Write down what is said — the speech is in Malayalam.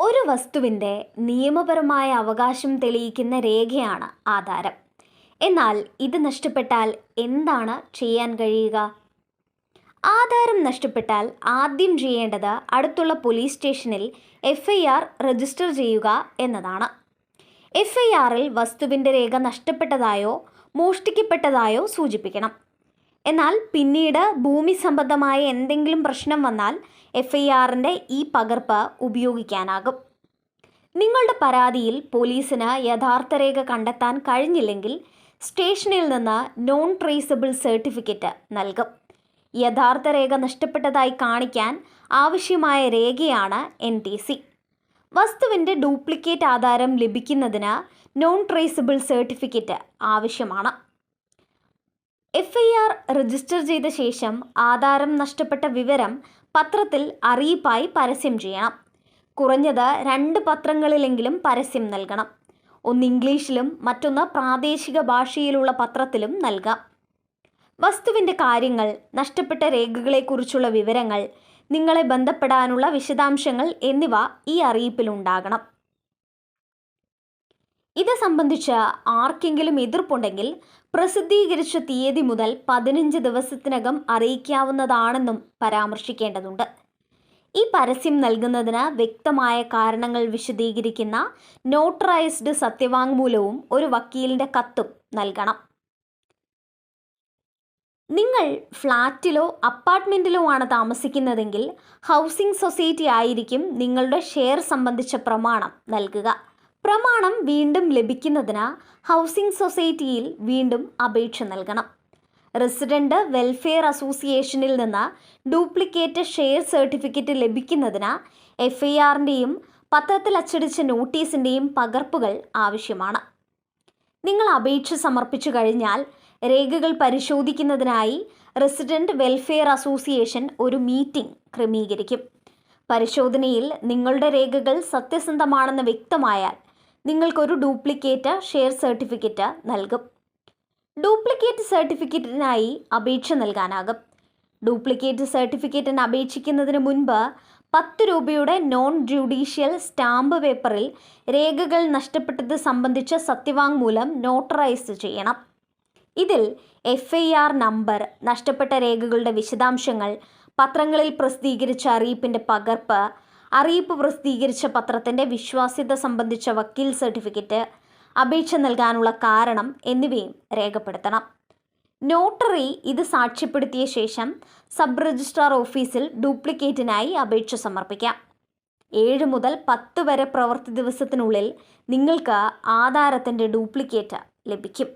ഒരു വസ്തുവിന്റെ നിയമപരമായ അവകാശം തെളിയിക്കുന്ന രേഖയാണ് ആധാരം. എന്നാൽ ഇത് നഷ്ടപ്പെട്ടാൽ എന്താണ് ചെയ്യാൻ കഴിയുക? ആധാരം നഷ്ടപ്പെട്ടാൽ ആദ്യം ചെയ്യേണ്ടത് അടുത്തുള്ള പോലീസ് സ്റ്റേഷനിൽ എഫ് രജിസ്റ്റർ ചെയ്യുക എന്നതാണ്. എഫ് വസ്തുവിന്റെ രേഖ നഷ്ടപ്പെട്ടതായോ മോഷ്ടിക്കപ്പെട്ടതായോ സൂചിപ്പിക്കണം. എന്നാൽ പിന്നീട് ഭൂമി സംബന്ധമായ എന്തെങ്കിലും പ്രശ്നം വന്നാൽ എഫ് ഐ ആറിന്റെ ഈ പകർപ്പ് ഉപയോഗിക്കാനാകും. നിങ്ങളുടെ പരാതിയിൽ പോലീസിന് യഥാർത്ഥ രേഖ കണ്ടെത്താൻ കഴിഞ്ഞില്ലെങ്കിൽ സ്റ്റേഷനിൽ നിന്ന് നോൺ ട്രേസബിൾ സർട്ടിഫിക്കറ്റ് നൽകും. യഥാർത്ഥ രേഖ നഷ്ടപ്പെട്ടതായി കാണിക്കാൻ ആവശ്യമായ രേഖയാണ് എൻ ടി സി. വസ്തുവിന്റെ ഡ്യൂപ്ലിക്കേറ്റ് ആധാരം ലഭിക്കുന്നതിന് നോൺ ട്രേസബിൾ സർട്ടിഫിക്കറ്റ് ആവശ്യമാണ്. എഫ് ഐ ആർ രജിസ്റ്റർ ചെയ്ത ശേഷം ആധാരം നഷ്ടപ്പെട്ട വിവരം പത്രത്തിൽ അറിയിപ്പായി പരസ്യം ചെയ്യണം. കുറഞ്ഞത് രണ്ട് പത്രങ്ങളിലെങ്കിലും പരസ്യം നൽകണം. ഒന്ന് ഇംഗ്ലീഷിലും മറ്റൊന്ന് പ്രാദേശിക ഭാഷയിലുള്ള പത്രത്തിലും നൽകാം. വസ്തുവിന്റെ കാര്യങ്ങൾ നഷ്ടപ്പെട്ട രേഖകളെക്കുറിച്ചുള്ള വിവരങ്ങൾ നിങ്ങളെ ബന്ധപ്പെടാനുള്ള വിശദാംശങ്ങൾ എന്നിവ ഈ അറിയിപ്പിലുണ്ടാകണം. ഇത് സംബന്ധിച്ച് ആർക്കെങ്കിലും എതിർപ്പുണ്ടെങ്കിൽ പ്രസിദ്ധീകരിച്ച തീയതി മുതൽ പതിനഞ്ച് ദിവസത്തിനകം അറിയിക്കാവുന്നതാണെന്നും പരാമർശിക്കേണ്ടതുണ്ട്. ഈ പരസ്യം നൽകുന്നതിന് വ്യക്തമായ കാരണങ്ങൾ വിശദീകരിക്കുന്ന നോട്ടറൈസ്ഡ് സത്യവാങ്മൂലവും ഒരു വക്കീലിന്റെ കത്തും നൽകണം. നിങ്ങൾ ഫ്ലാറ്റിലോ അപ്പാർട്ട്മെന്റിലോ ആണ് താമസിക്കുന്നതെങ്കിൽ ഹൗസിംഗ് സൊസൈറ്റി ആയിരിക്കും നിങ്ങളുടെ ഷെയർ സംബന്ധിച്ച പ്രമാണം നൽകുക. പ്രമാണം വീണ്ടും ലഭിക്കുന്നതിന് ഹൗസിംഗ് സൊസൈറ്റിയിൽ വീണ്ടും അപേക്ഷ നൽകണം. റെസിഡന്റ് വെൽഫെയർ അസോസിയേഷനിൽ നിന്ന് ഡ്യൂപ്ലിക്കേറ്റ് ഷെയർ സർട്ടിഫിക്കറ്റ് ലഭിക്കുന്നതിന് എഫ് ഐ ആറിന്റെയും പത്രത്തിൽ അച്ചടിച്ച നോട്ടീസിന്റെയും പകർപ്പുകൾ ആവശ്യമാണ്. നിങ്ങൾ അപേക്ഷ സമർപ്പിച്ചു കഴിഞ്ഞാൽ രേഖകൾ പരിശോധിക്കുന്നതിനായി റെസിഡന്റ് വെൽഫെയർ അസോസിയേഷൻ ഒരു മീറ്റിംഗ് ക്രമീകരിക്കും. പരിശോധനയിൽ നിങ്ങളുടെ രേഖകൾ സത്യസന്ധമാണെന്ന് വ്യക്തമായാൽ നിങ്ങൾക്കൊരു ഡ്യൂപ്ലിക്കേറ്റ് ഷെയർ സർട്ടിഫിക്കറ്റ് നൽകും. ഡ്യൂപ്ലിക്കേറ്റ് സർട്ടിഫിക്കറ്റിനായി അപേക്ഷ നൽകാനാകും. ഡ്യൂപ്ലിക്കേറ്റ് സർട്ടിഫിക്കറ്റിന് അപേക്ഷിക്കുന്നതിന് മുൻപ് പത്ത് രൂപയുടെ നോൺ ജുഡീഷ്യൽ സ്റ്റാമ്പ് പേപ്പറിൽ രേഖകൾ നഷ്ടപ്പെട്ടത് സംബന്ധിച്ച സത്യവാങ്മൂലം നോട്ടറൈസ് ചെയ്യണം. ഇതിൽ എഫ് ഐ ആർ നമ്പർ നഷ്ടപ്പെട്ട രേഖകളുടെ വിശദാംശങ്ങൾ പത്രങ്ങളിൽ പ്രസിദ്ധീകരിച്ച അറിയിപ്പിന്റെ പകർപ്പ് അറിയിപ്പ് പ്രസിദ്ധീകരിച്ച പത്രത്തിന്റെ വിശ്വാസ്യത സംബന്ധിച്ച വക്കീൽ സർട്ടിഫിക്കറ്റ് അപേക്ഷ നൽകാനുള്ള കാരണം എന്നിവയും രേഖപ്പെടുത്തണം. നോട്ടറി ഇത് സാക്ഷ്യപ്പെടുത്തിയ ശേഷം സബ് രജിസ്ട്രാർ ഓഫീസിൽ ഡ്യൂപ്ലിക്കേറ്റിനായി അപേക്ഷ സമർപ്പിക്കാം. ഏഴ് മുതൽ പത്ത് വരെ പ്രവൃത്തി ദിവസത്തിനുള്ളിൽ നിങ്ങൾക്ക് ആധാരത്തിന്റെ ഡ്യൂപ്ലിക്കേറ്റ് ലഭിക്കും.